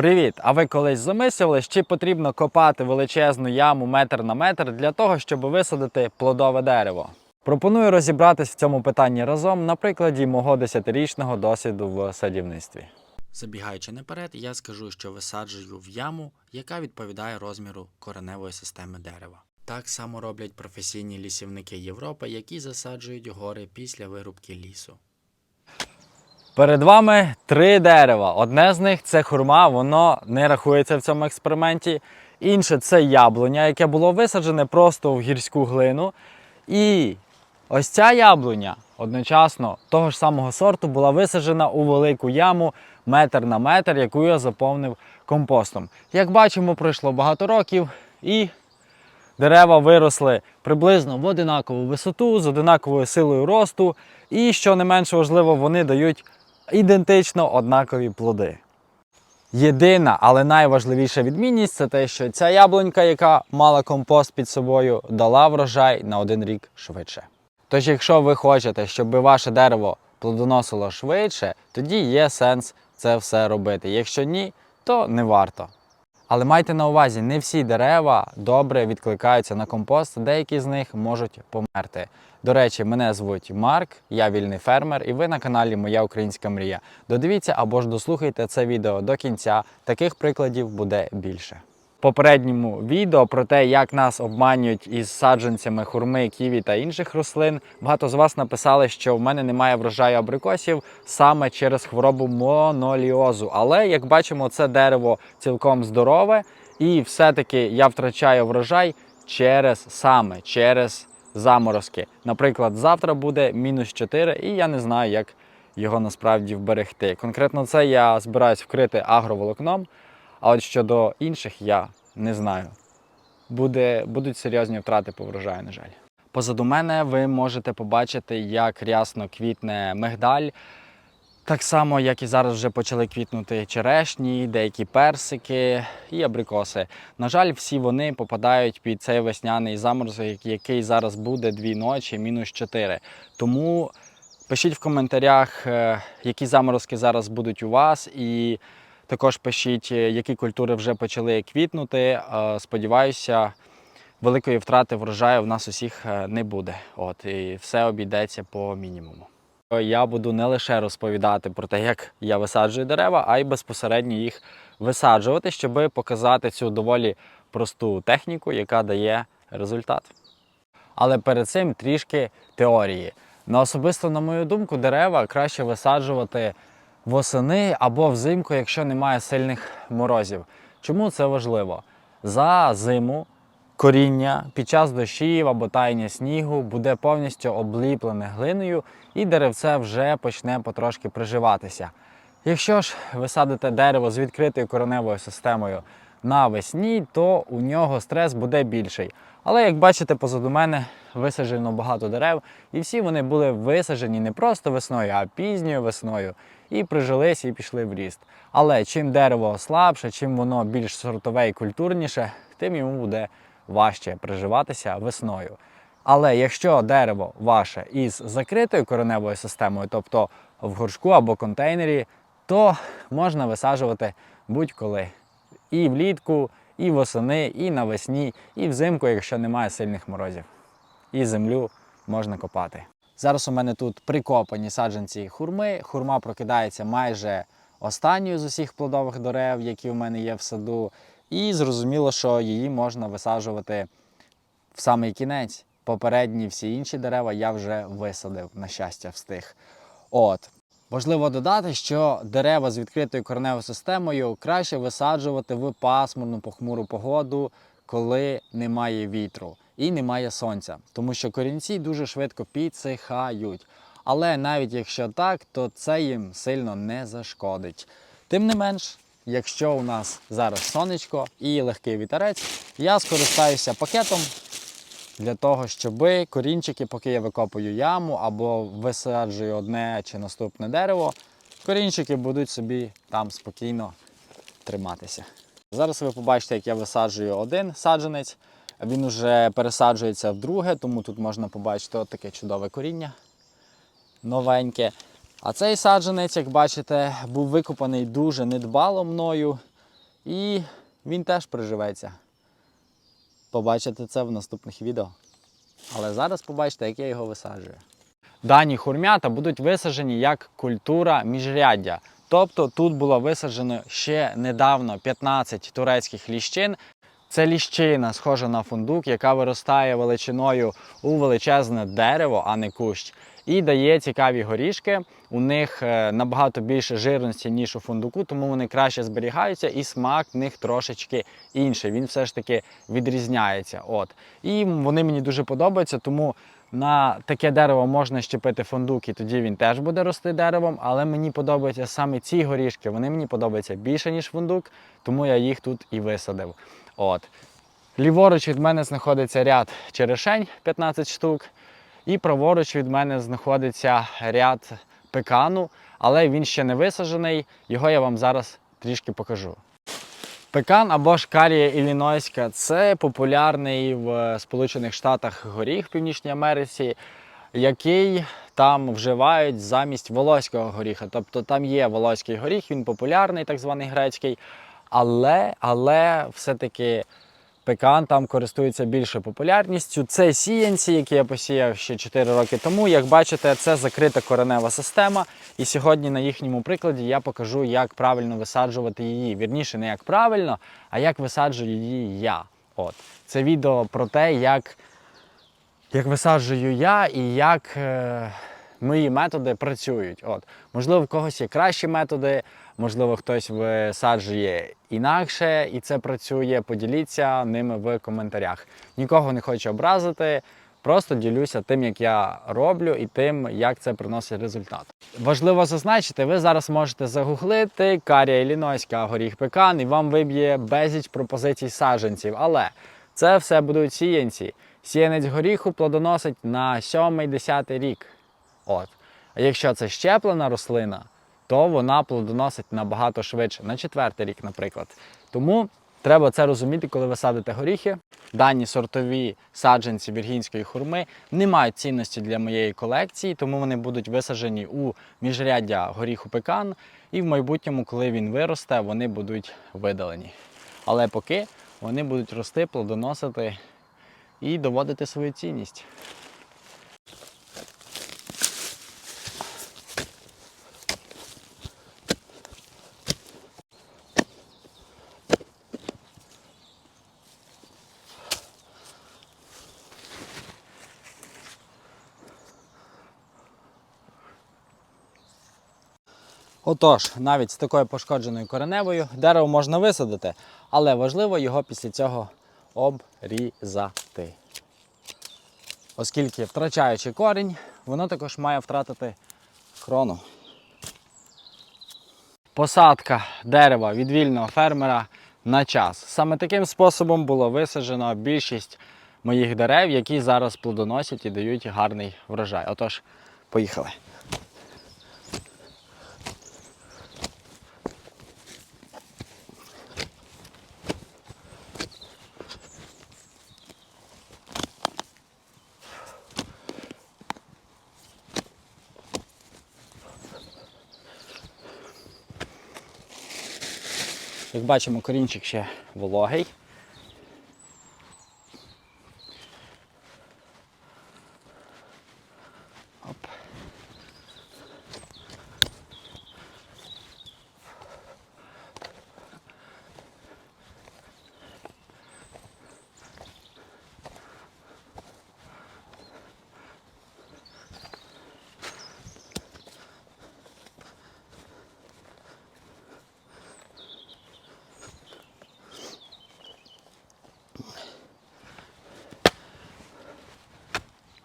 Привіт! А ви колись замислювались, чи потрібно копати величезну яму метр на метр для того, щоб висадити плодове дерево? Пропоную розібратись в цьому питанні разом на прикладі мого 10-річного досвіду в садівництві. Забігаючи наперед, я скажу, що висаджую в яму, яка відповідає розміру кореневої системи дерева. Так само роблять професійні лісівники Європи, які засаджують гори після вирубки лісу. Перед вами три дерева. Одне з них це хурма, воно не рахується в цьому експерименті. Інше це яблуня, яке було висаджене просто в гірську глину. І ось ця яблуня одночасно того ж самого сорту була висаджена у велику яму метр на метр, яку я заповнив компостом. Як бачимо, пройшло багато років і дерева виросли приблизно в одинакову висоту, з одинаковою силою росту, і, що не менш важливо, вони дають ідентично однакові плоди. Єдина, але найважливіша відмінність це те, що ця яблунька, яка мала компост під собою, дала врожай на один рік швидше. Тож, якщо ви хочете, щоб ваше дерево плодоносило швидше, тоді є сенс це все робити. Якщо ні, то не варто. Але майте на увазі, не всі дерева добре відкликаються на компост, деякі з них можуть померти. До речі, мене звуть Марк, я вільний фермер, і ви на каналі Моя Українська Мрія. Додивіться або ж дослухайте це відео до кінця. Таких прикладів буде більше. Попередньому відео про те, як нас обманюють із саджанцями хурми, ківі та інших рослин, багато з вас написали, що в мене немає врожаю абрикосів саме через хворобу моноліозу. Але як бачимо, це дерево цілком здорове, і все-таки я втрачаю врожай через саме через заморозки. Наприклад, завтра буде мінус 4, і я не знаю, як його насправді вберегти. Конкретно це я збираюсь вкрити агроволокном. А от щодо інших я не знаю. Буде, будуть серйозні втрати по врожаю, на жаль. Позаду мене ви можете побачити, як рясно квітне мигдаль. Так само, як і зараз вже почали квітнути черешні, деякі персики і абрикоси. На жаль, всі вони попадають під цей весняний заморозок, який зараз буде дві ночі, мінус 4. Тому пишіть в коментарях, е, які заморозки зараз будуть у вас, і також пишіть, е, які культури вже почали квітнути. Е, Сподіваюся, великої втрати врожаю в нас усіх е, не буде. От і все обійдеться по мінімуму. Я буду не лише розповідати про те, як я висаджую дерева, а й безпосередньо їх висаджувати, щоб показати цю доволі просту техніку, яка дає результат. Але перед цим трішки теорії. На особисто, на мою думку, дерева краще висаджувати восени або взимку, якщо немає сильних морозів. Чому це важливо? За зиму коріння під час дощів або таяння снігу буде повністю обліплене глиною, і деревце вже почне потрошки приживатися. Якщо ж ви садите дерево з відкритою кореневою системою навесні, то у нього стрес буде більший. Але як бачите, позаду мене висаджено багато дерев, і всі вони були висаджені не просто весною, а пізньою весною, і прижились і пішли в ріст. Але чим дерево слабше, чим воно більш сортове і культурніше, тим йому буде важче приживатися весною. Але якщо дерево ваше із закритою кореневою системою, тобто в горшку або контейнері, то можна висаджувати будь-коли. І влітку, і восени, і навесні, і взимку, якщо немає сильних морозів. І землю можна копати. Зараз у мене тут прикопані саджанці хурми. Хурма прокидається майже останньою з усіх плодових дерев, які в мене є в саду. І зрозуміло, що її можна висаджувати в самий кінець. Попередні всі інші дерева я вже висадив, на щастя, встиг. От. Важливо додати, що дерева з відкритою кореневою системою краще висаджувати в пасмурну похмуру погоду, коли немає вітру і немає сонця, тому що корінці дуже швидко підсихають. Але навіть якщо так, то це їм сильно не зашкодить. Тим не менш, якщо у нас зараз сонечко і легкий вітерець, я скористаюся пакетом для того, щоб корінчики, поки я викопую яму або висаджую одне чи наступне дерево, корінчики будуть собі там спокійно триматися. Зараз ви побачите, як я висаджую один саджанець, він вже пересаджується в друге, тому тут можна побачити от таке чудове коріння новеньке. А цей саджанець, як бачите, був викопаний дуже недбало мною. І він теж приживеться. Побачите це в наступних відео. Але зараз побачите, як я його висаджую. Дані хурмята будуть висаджені як культура міжряддя. Тобто тут було висаджено ще недавно 15 турецьких ліщин. Це ліщина, схожа на фундук, яка виростає величиною у величезне дерево, а не кущ, і дає цікаві горішки. У них е, набагато більше жирності, ніж у фундуку, тому вони краще зберігаються, і смак в них трошечки інший. Він все ж таки відрізняється. От. І вони мені дуже подобаються, тому на таке дерево можна щепити фундук, і тоді він теж буде рости деревом. Але мені подобаються саме ці горішки. Вони мені подобаються більше, ніж фундук, тому я їх тут і висадив. От. Ліворуч від мене знаходиться ряд черешень 15 штук. І праворуч від мене знаходиться ряд пекану, але він ще не висаджений. Його я вам зараз трішки покажу. Пекан або ж карія іллінойська це популярний в Сполучених Штатах горіх Північній Америці, який там вживають замість волоського горіха. Тобто там є волоський горіх, він популярний, так званий грецький, але, але все-таки пекан там користується більшою популярністю. Це сіянці, які я посіяв ще 4 роки тому. Як бачите, це закрита коренева система. І сьогодні на їхньому прикладі я покажу, як правильно висаджувати її. Вірніше, не як правильно, а як висаджую її я. От. Це відео про те, як, як висаджую я і як е, мої методи працюють. От. Можливо, в когось є кращі методи, можливо, хтось висаджує інакше і це працює. Поділіться ними в коментарях. Нікого не хочу образити. Просто ділюся тим, як я роблю, і тим, як це приносить результат. Важливо зазначити, ви зараз можете загуглити карія іллінойська горіх пекан, і вам виб'є безліч пропозицій саджанців. Але це все будуть сіянці. Сіянець горіху плодоносить на 7-10 рік. От. А якщо це щеплена рослина, то вона плодоносить набагато швидше, на четвертий рік, наприклад. Тому треба це розуміти, коли ви садите горіхи. Дані сортові саджанці віргінської хурми не мають цінності для моєї колекції, тому вони будуть висаджені у міжряддя горіху пекан, і в майбутньому, коли він виросте, вони будуть видалені. Але поки вони будуть рости, плодоносити і доводити свою цінність. Отож, навіть з такою пошкодженою кореневою дерево можна висадити, але важливо його після цього обрізати. Оскільки втрачаючи корінь, воно також має втратити крону. Посадка дерева від вільного фермера на час. Саме таким способом було висаджено більшість моїх дерев, які зараз плодоносять і дають гарний врожай. Отож, поїхали. Як бачимо, корінчик ще вологий.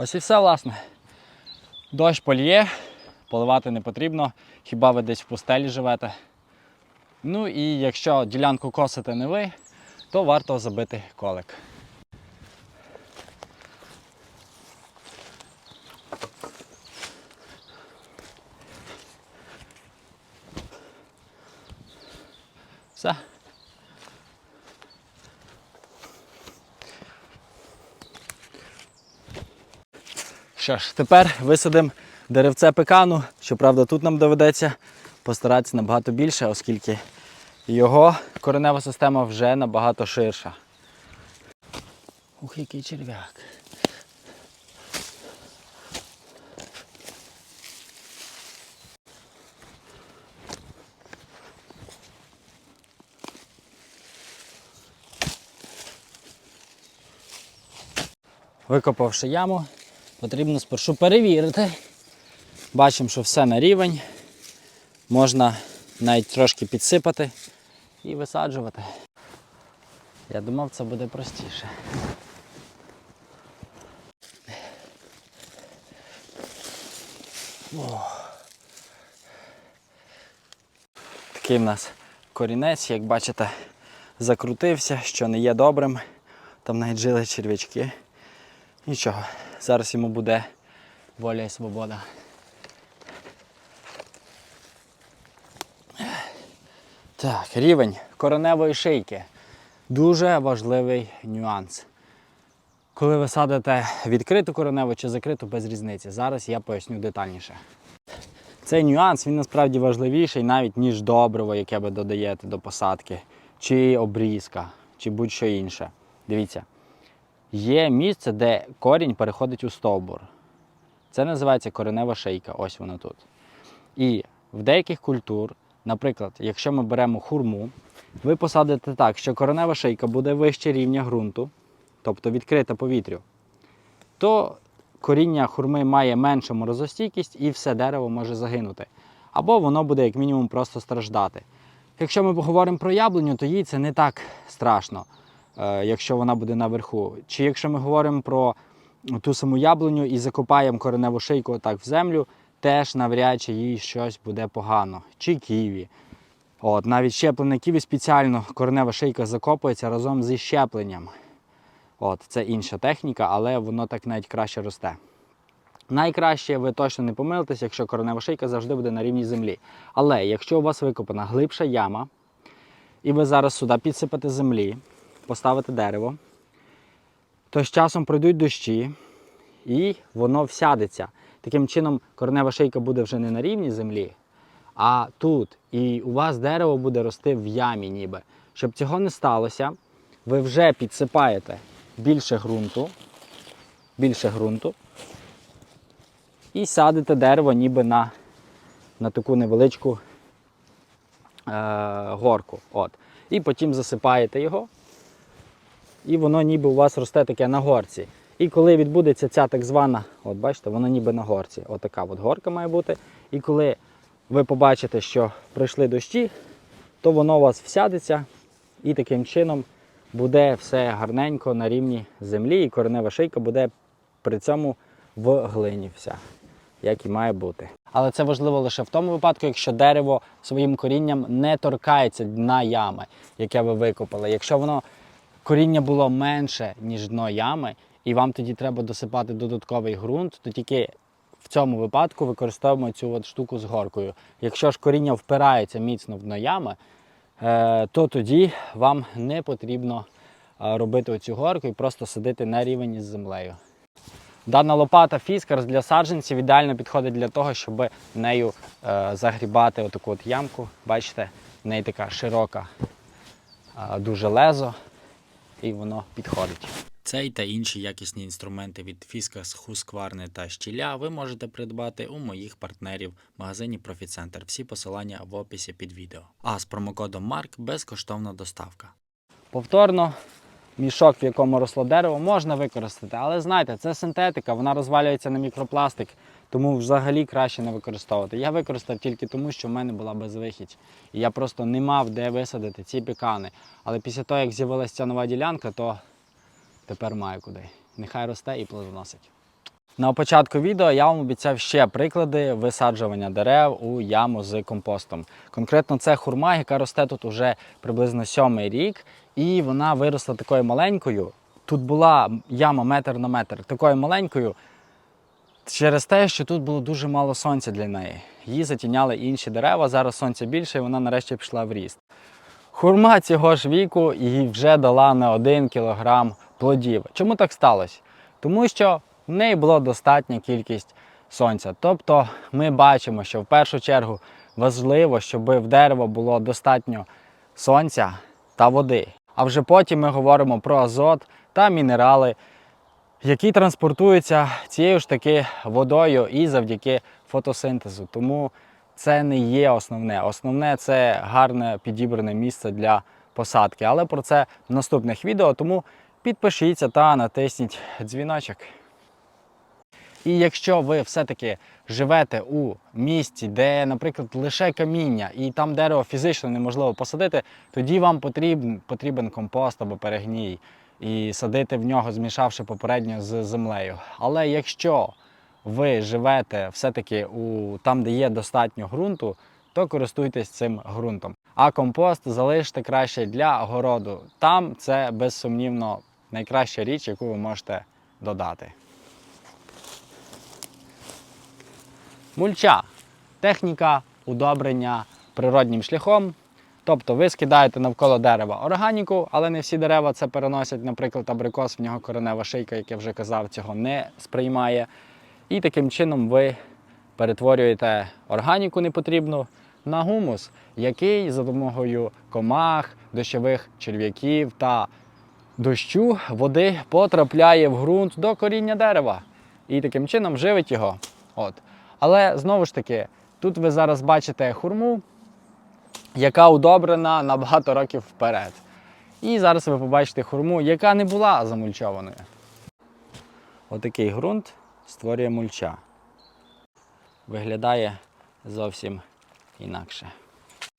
Ось і все, власне. Дощ поліє, поливати не потрібно, хіба ви десь в пустелі живете. Ну і якщо ділянку косите не ви, то варто забити колик. Все. Що ж, тепер висадимо деревце пекану. Щоправда, тут нам доведеться постаратися набагато більше, оскільки його коренева система вже набагато ширша. Ух, який черв'як. Викопавши яму, потрібно спершу перевірити. Бачимо, що все на рівень. Можна навіть трошки підсипати і висаджувати. Я думав, це буде простіше. О. Такий в нас корінець, як бачите, закрутився, що не є добрим. Там навіть жили черв'ячки. Нічого, зараз йому буде воля і свобода. Так, рівень кореневої шийки. Дуже важливий нюанс. Коли ви садите відкриту кореневу чи закриту без різниці. Зараз я поясню детальніше. Цей нюанс він насправді важливіший навіть ніж добриво, яке ви додаєте до посадки, чи обрізка, чи будь-що інше. Дивіться, є місце, де корінь переходить у стовбур. Це називається коренева шийка. Ось вона тут. І в деяких культур, наприклад, якщо ми беремо хурму, ви посадите так, що коренева шийка буде вище рівня ґрунту, тобто відкрита повітрю, то коріння хурми має меншу морозостійкість і все дерево може загинути. Або воно буде як мінімум просто страждати. Якщо ми поговоримо про яблуню, то їй це не так страшно, якщо вона буде наверху. Чи якщо ми говоримо про ту саму яблуню і закопаємо кореневу шийку отак в землю, теж навряд чи їй щось буде погано. Чи ківі. От, навіть щеплене ківі спеціально коренева шийка закопується разом зі щепленням. От, це інша техніка, але воно так навіть краще росте. Найкраще ви точно не помилитесь, якщо коренева шийка завжди буде на рівні землі. Але якщо у вас викопана глибша яма, і ви зараз сюди підсипете землі, поставите дерево, то з часом пройдуть дощі, і воно всядеться. Таким чином, коренева шийка буде вже не на рівні землі, а тут. І у вас дерево буде рости в ямі, ніби. Щоб цього не сталося, ви вже підсипаєте більше ґрунту, більше ґрунту і садите дерево ніби на, на таку невеличку е, горку. От. І потім засипаєте його, і воно ніби у вас росте таке на горці. І коли відбудеться ця так звана, от бачите, воно ніби на горці. Отака от горка має бути. І коли ви побачите, що прийшли дощі, то воно у вас всядеться і таким чином буде все гарненько на рівні землі, і коренева шийка буде при цьому в глині вся, як і має бути. Але це важливо лише в тому випадку, якщо дерево своїм корінням не торкається дна ями, яке ви викопали. Якщо воно коріння було менше, ніж дно ями, і вам тоді треба досипати додатковий ґрунт, то тільки в цьому випадку використовуємо цю от штуку з горкою. Якщо ж коріння впирається міцно в дно ями, е, то тоді вам не потрібно е, робити оцю горку і просто садити на рівень із землею. Дана лопата фіскарс для саджанців ідеально підходить для того, щоб нею е, загрібати отаку от ямку. Бачите, в неї така широка, дуже лезо, і воно підходить. Цей та інші якісні інструменти від Fiskas, Husqvarna та Щіля ви можете придбати у моїх партнерів в магазині Профіцентр. Всі посилання в описі під відео. А з промокодом MARK безкоштовна доставка. Повторно мішок, в якому росло дерево, можна використати, але знайте, це синтетика, вона розвалюється на мікропластик, тому взагалі краще не використовувати. Я використав тільки тому, що в мене була безвихідь. І я просто не мав де висадити ці пікани. Але після того, як з'явилася ця нова ділянка, то тепер маю куди. Нехай росте і плодоносить. На початку відео я вам обіцяв ще приклади висаджування дерев у яму з компостом. Конкретно це хурма, яка росте тут уже приблизно сьомий рік, і вона виросла такою маленькою. Тут була яма метр на метр, такою маленькою, через те, що тут було дуже мало сонця для неї. Її затіняли інші дерева, зараз сонця більше, і вона нарешті пішла в ріст. Хурма цього ж віку їй вже дала не один кілограм плодів. Чому так сталося? Тому що в неї була достатня кількість сонця. Тобто ми бачимо, що в першу чергу важливо, щоб в дерево було достатньо сонця та води. А вже потім ми говоримо про азот та мінерали, які транспортуються цією ж таки водою і завдяки фотосинтезу. Тому це не є основне. Основне це гарне підібране місце для посадки. Але про це в наступних відео. Тому підпишіться та натисніть дзвіночок. І якщо ви все-таки живете у місті, де, наприклад, лише каміння, і там дерево фізично неможливо посадити, тоді вам потрібен, потрібен компост або перегній і садити в нього, змішавши попередньо з землею. Але якщо ви живете все-таки у там, де є достатньо ґрунту, то користуйтесь цим ґрунтом. А компост залиште краще для городу. Там це безсумнівно найкраща річ, яку ви можете додати. Мульча техніка удобрення природнім шляхом. Тобто ви скидаєте навколо дерева органіку, але не всі дерева це переносять. Наприклад, абрикос, в нього коренева шийка, як я вже казав, цього не сприймає. І таким чином ви перетворюєте органіку непотрібну на гумус, який за допомогою комах, дощових черв'яків та дощу води потрапляє в ґрунт до коріння дерева. І таким чином живить його. От. Але знову ж таки, тут ви зараз бачите хурму, яка удобрена на багато років вперед. І зараз ви побачите хурму, яка не була замульчованою. Отакий ґрунт створює мульча. Виглядає зовсім інакше.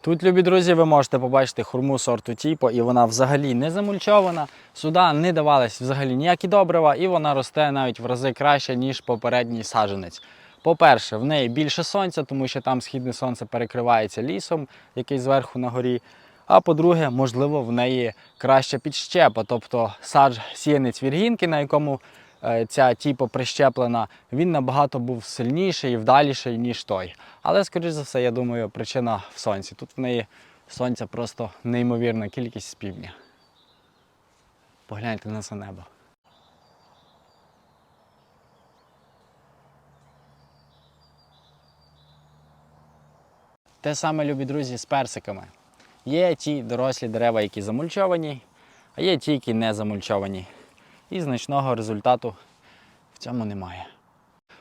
Тут, любі друзі, ви можете побачити хурму сорту Тіпо, і вона взагалі не замульчована. Сюди не давались взагалі ніякі добрива, і вона росте навіть в рази краще, ніж попередній саджанець. По-перше, в неї більше сонця, тому що там східне сонце перекривається лісом, який зверху на горі. А по-друге, можливо, в неї краща підщепа, тобто садж сіянець віргінки, на якому е, ця тіпо прищеплена, він набагато був сильніший і вдаліший, ніж той. Але, скоріш за все, я думаю, причина в сонці. Тут в неї сонця просто неймовірна кількість з півдня. Погляньте на це небо. Те саме, любі друзі, з персиками. Є ті дорослі дерева, які замульчовані, а є ті, які не замульчовані. І значного результату в цьому немає.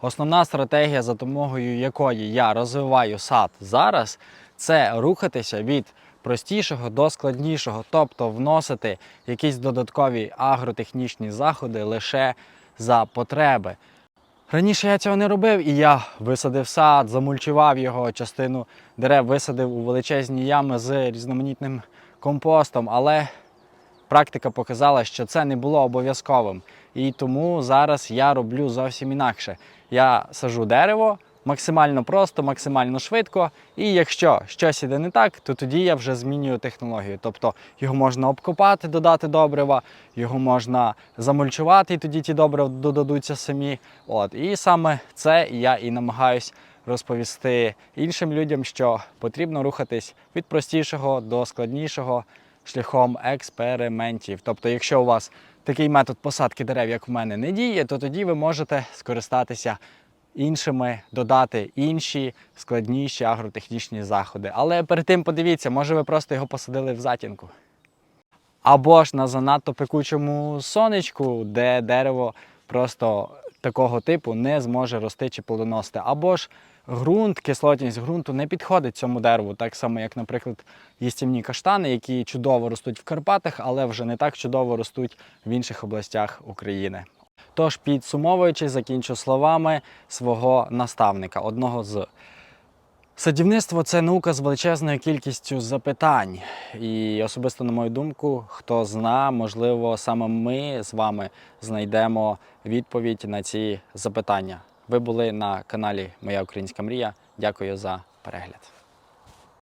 Основна стратегія, за допомогою якої я розвиваю сад зараз, це рухатися від простішого до складнішого, тобто вносити якісь додаткові агротехнічні заходи лише за потреби. Раніше я цього не робив, і я висадив сад, замульчував його, частину дерев висадив у величезні ями з різноманітним компостом, але практика показала, що це не було обов'язковим. І тому зараз я роблю зовсім інакше. Я сажу дерево максимально просто, максимально швидко. І якщо щось іде не так, то тоді я вже змінюю технологію. Тобто його можна обкопати, додати добрива, його можна замульчувати, і тоді ті добрива додадуться самі. От. І саме це я і намагаюсь розповісти іншим людям, що потрібно рухатись від простішого до складнішого шляхом експериментів. Тобто, якщо у вас такий метод посадки дерев, як в мене, не діє, то тоді ви можете скористатися іншими, додати інші складніші агротехнічні заходи. Але перед тим подивіться, може ви просто його посадили в затінку. Або ж на занадто пекучому сонечку, де дерево просто такого типу не зможе рости чи плодоносити. Або ж ґрунт, кислотність ґрунту не підходить цьому дереву, так само, як, наприклад, їстівні каштани, які чудово ростуть в Карпатах, але вже не так чудово ростуть в інших областях України. Тож, підсумовуючи, закінчу словами свого наставника, одного з Садівництво це наука з величезною кількістю запитань. І особисто, на мою думку, хто зна, можливо, саме ми з вами знайдемо відповідь на ці запитання. Ви були на каналі Моя Українська Мрія. Дякую за перегляд.